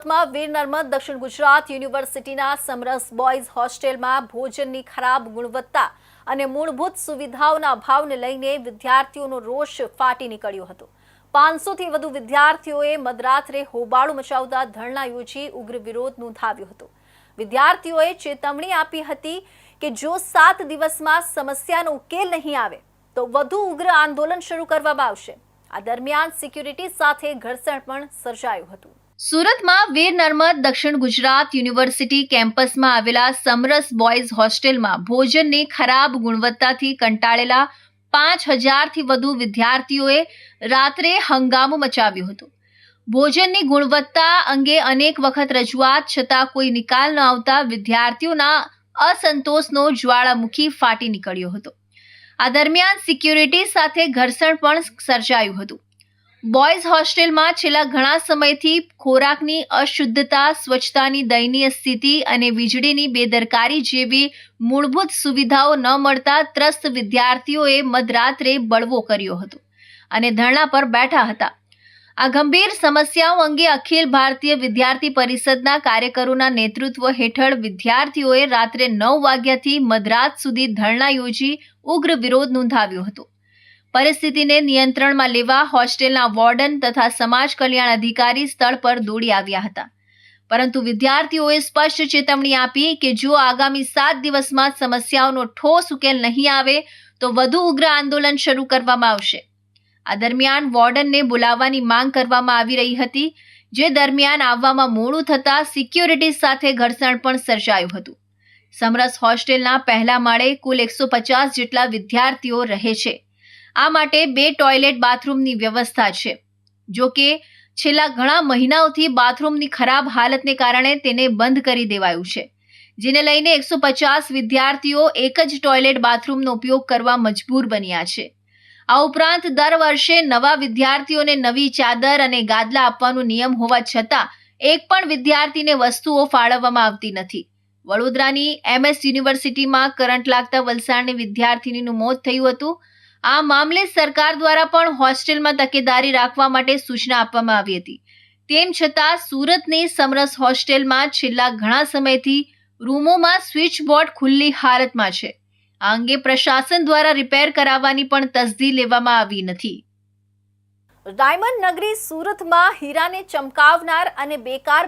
સુરતમાં વીર નર્મદ દક્ષિણ ગુજરાત યુનિવર્સિટીના સમરસ બોયઝ હોસ્ટેલમાં ભોજનની ખરાબ ગુણવત્તા અને મૂળભૂત સુવિધાઓના અભાવને લઈને વિદ્યાર્થીઓનો રોષ ફાટી નીકળ્યો હતો. પાંચસોથી વધુ વિદ્યાર્થીઓએ મધરાત્રે હોબાળો મચાવતા ધરણા યોજી ઉગ્ર વિરોધ નોંધાવ્યો હતો. વિદ્યાર્થીઓએ ચેતવણી આપી હતી કે જો સાત દિવસમાં સમસ્યાનો ઉકેલ નહીં આવે, તો વધુ ઉગ્ર આંદોલન શરૂ કરવામાં આવશે. આ દરમિયાન સિક્યુરિટી સાથે ઘર્ષણ પણ સર્જાયું હતું. સુરતમાં વીર નર્મદ દક્ષિણ ગુજરાત યુનિવર્સિટી કેમ્પસમાં આવેલા સમરસ બોયઝ હોસ્ટેલમાં ભોજનની ખરાબ ગુણવત્તાથી કંટાળેલા પાંચ હજારથી વધુ વિદ્યાર્થીઓએ રાત્રે હંગામો મચાવ્યો હતો. ભોજનની ગુણવત્તા અંગે અનેક વખત રજૂઆત છતાં કોઈ નિકાલ ન આવતા વિદ્યાર્થીઓના અસંતોષનો જ્વાળામુખી ફાટી નીકળ્યો હતો. આ દરમિયાન સિક્યુરિટી સાથે ઘર્ષણ પણ સર્જાયું હતું. બોયઝ હોસ્ટેલમાં છેલ્લા ઘણા સમયથી ખોરાકની અશુદ્ધતા, સ્વચ્છતાની દયનીય સ્થિતિ અને વીજળીની બેદરકારી જેવી મૂળભૂત સુવિધાઓ ન મળતા ત્રસ્ત વિદ્યાર્થીઓએ મધરાત્રે બળવો કર્યો હતો અને ધરણા પર બેઠા હતા. આ ગંભીર સમસ્યાઓ અંગે અખિલ ભારતીય વિદ્યાર્થી પરિષદના કાર્યકરોના નેતૃત્વ હેઠળ વિદ્યાર્થીઓએ રાત્રે નવ વાગ્યાથી મધરાત સુધી ધરણા યોજી ઉગ્ર વિરોધ નોંધાવ્યો હતો. પરિસ્થિતિને નિયંત્રણમાં લેવા હોસ્ટેલના વોર્ડન તથા સમાજ કલ્યાણ અધિકારી સ્થળ પર દોડી આવ્યા હતા. પરંતુ વિદ્યાર્થીઓએ સ્પષ્ટ ચેતવણી આપી કે જો આગામી સાત દિવસમાં સમસ્યાઓનો ઠોસ ઉકેલ નહીં આવે, તો વધુ ઉગ્ર આંદોલન શરૂ કરવામાં આવશે. આ દરમિયાન વોર્ડનને બોલાવવાની માંગ કરવામાં આવી રહી હતી, જે દરમિયાન આવવામાં મોડું થતાં સિક્યોરિટી સાથે ઘર્ષણ પણ સર્જાયું હતું. સમરસ હોસ્ટેલના પહેલા માળે કુલ એકસો પચાસ જેટલા વિદ્યાર્થીઓ રહે છે. આ માટે બે ટોયલેટ બાથરૂમની વ્યવસ્થા છે. જો કે, છેલ્લા ઘણા મહિનાઓથી બાથરૂમની ખરાબ હાલતને કારણે તેને બંધ કરી દેવાયું છે, જેને લઈને એકસો પચાસ વિદ્યાર્થીઓ એક જ ટોયલેટ બાથરૂમનો ઉપયોગ કરવા મજબૂર બન્યા છે. આ ઉપરાંત, દર વર્ષે નવા વિદ્યાર્થીઓને નવી ચાદર અને ગાદલા આપવાનો નિયમ હોવા છતાં, એક પણ વિદ્યાર્થીને વસ્તુઓ ફાળવવામાં આવતી નથી. વડોદરાની એમએસ યુનિવર્સિટીમાં કરંટ લાગતા વલસાડની વિદ્યાર્થીનીનું મોત થયું હતું. આ મામલે સરકાર દ્વારા પણ હોસ્ટેલમાં તકેદારી રાખવા માટે સૂચના આપવામાં આવી હતી. તેમ છતાં, સુરતની સમરસ હોસ્ટેલમાં છેલ્લા ઘણા સમયથી રૂમોમાં સ્વિચ બોર્ડ ખુલ્લી હાલતમાં છે. આ અંગે પ્રશાસન દ્વારા રિપેર કરાવવાની પણ તસદી લેવામાં આવી નથી. ડાયમંડ નગરી સુરતમાં હીરાને ચમકાવનાર અને બેકાર